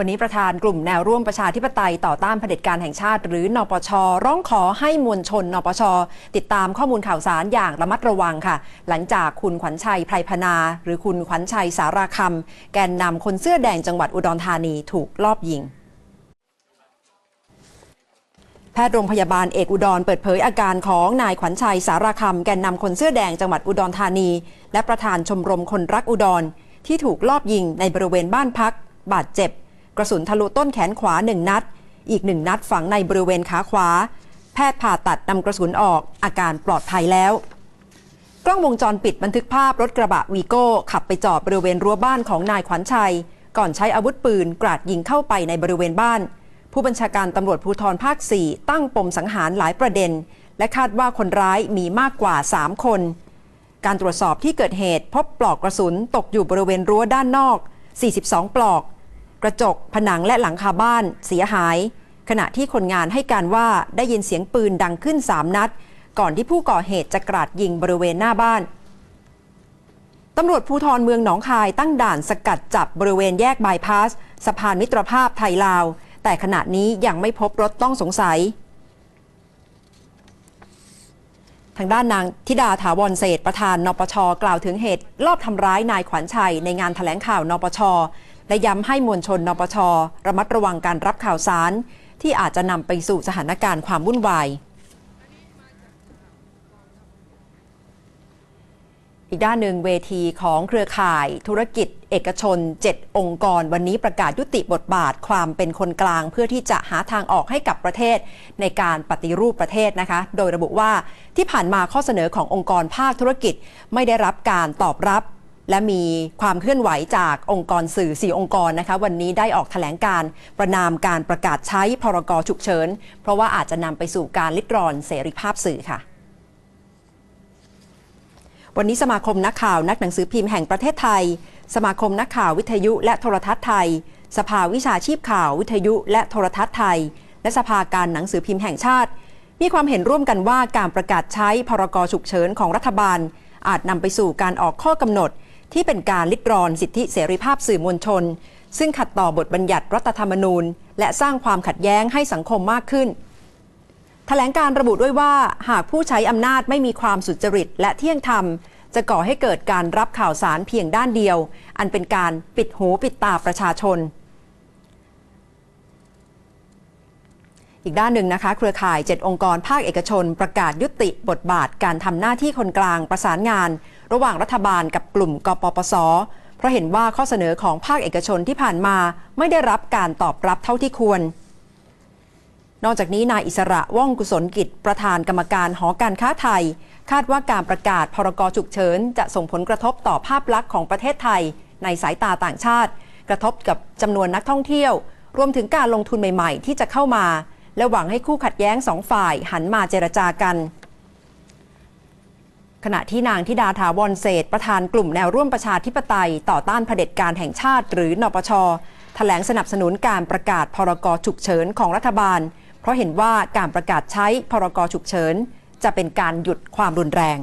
วันนี้ประธานกลุ่มแนวร่วมประชาธิปไตยต่อต้านเผด็จการแห่งชาติ หรือนปช ร้องขอให้มวลชน นปช ติดตามข้อมูลข่าวสารอย่างระมัดระวังค่ะ หลังจากคุณขวัญชัยไพรพนา หรือคุณขวัญชัยสาราคำแกนนำคนเสื้อแดงจังหวัดอุดรธานีถูกลอบยิงแพทย์โรงพยาบาลเอกอุดรเปิดเผยอาการของนายขวัญชัยสาราคำแกนนำคนเสื้อแดงจังหวัดอุดรธานี และประธานชมรมคนรักอุดร ที่ถูกลอบยิงในบริเวณบ้านพัก บาดเจ็บ กระสุนทะลุต้นแขนขวาหนึ่งนัด อีกหนึ่งนัดฝังในบริเวณขาขวา แพทย์ผ่าตัดนำกระสุนออกอาการปลอดภัยแล้ว กล้องวงจรปิดบันทึกภาพรถกระบะวีโก้ขับไปจอดบริเวณรั้วบ้านของนายขวัญชัย ก่อนใช้อาวุธปืนกราดยิงเข้าไปในบริเวณบ้าน ผู้บัญชาการตำรวจภูธรภาค 4 ตั้งปมสังหารหลายประเด็น และคาดว่าคนร้ายมีมากกว่า 3 คนการตรวจสอบที่เกิดเหตุพบปลอกกระสุนตกอยู่บริเวณรั้วด้านนอก 42 ปลอก กระจก ผนังและหลังคาบ้านเสียหาย ขณะที่คนงานให้การว่าได้ยินเสียงปืนดังขึ้น 3 นัด ก่อนที่ผู้ก่อเหตุจะกราดยิงบริเวณหน้าบ้านตำรวจภูธรเมืองหนองคายตั้งด่านสกัดจับบริเวณแยกบายพาสสะพานมิตรภาพไทยลาว แต่ขณะนี้ยังไม่พบรถต้องสงสัย ทางด้านนางธิดาถาวรเศษประธานนปช กล่าวถึงเหตุ ลอบทำร้ายนายขวัญชัยในงานถแถลงข่าวนปช และย้ำให้มวลชนนปช ระมัดระวังการรับข่าวสาร ที่อาจจะนำไปสู่สถานการณ์ความวุ่นวาย อีกด้านหนึ่งเวทีของเครือข่าย ธุรกิจ เอกชน 7 องค์กร วันนี้ประกาศยุติบทบาทความเป็นคนกลาง เพื่อที่จะหาทางออกให้กับประเทศ ในการปฏิรูปประเทศนะคะ โดยระบุว่าที่ผ่านมาข้อเสนอขององค์กรภาคธุรกิจไม่ได้รับการตอบรับ และมีความเคลื่อนไหวจากองค์กรสื่อ 4 องค์กรนะคะ วันนี้ได้ออกแถลงการประนามการประกาศใช้พรกฉุกเฉิน เพราะว่าอาจจะนำไปสู่การลิดรอนเสรีภาพสื่อค่ะวันนี้สมาคมนักข่าวนักหนังสือพิมพ์แห่งประเทศไทย สมาคมนักข่าววิทยุและโทรทัศน์ไทย สภาวิชาชีพข่าววิทยุและโทรทัศน์ไทย และสภาการหนังสือพิมพ์แห่งชาติ มีความเห็นร่วมกันว่าการประกาศใช้พรกฉุกเฉินของรัฐบาล อาจนำไปสู่การออกข้อกำหนด ที่เป็นการลิดรอนสิทธิเสรีภาพสื่อมวลชน ซึ่งขัดต่อบทบัญญัติรัฐธรรมนูญ และสร้างความขัดแย้งให้สังคมมากขึ้นแถลงการระบุด้วยว่าหากผู้ใช้อำนาจไม่มีความสุจริตและเที่ยงธรรม จะก่อให้เกิดการรับข่าวสารเพียงด้านเดียว อันเป็นการปิดหูปิดตาประชาชน อีกด้านหนึ่งนะคะ เครือข่าย 7 องค์กรภาคเอกชน ประกาศยุติบทบาทการทำหน้าที่คนกลางประสานงาน ระหว่างรัฐบาลกับกลุ่มกปปส เพราะเห็นว่าข้อเสนอของภาคเอกชนที่ผ่านมาไม่ได้รับการตอบรับเท่าที่ควร นอกจากนี้นายอิสระว่องกุศลกิจประธานกรรมการหอการค้าไทย คาดว่าการประกาศพรกฉุกเฉินจะส่งผลกระทบต่อภาพลักษณ์ของประเทศไทย ในสายตาต่างชาติ กระทบกับจำนวนนักท่องเที่ยว รวมถึงการลงทุนใหม่ ๆ ที่จะเข้ามา และหวังให้คู่ขัดแย้งสองฝ่ายหันมาเจรจากัน ขณะที่นางธิดาถาวรเศษประธานกลุ่มแนวร่วมประชาธิปไตย ต่อต้านเผด็จการแห่งชาติ หรือนปชแถลงสนับสนุนการประกาศพรกฉุกเฉินของรัฐบาล เพราะเห็นว่าการประกาศใช้พรกฉุกเฉิน จะเป็นการหยุดความรุนแรง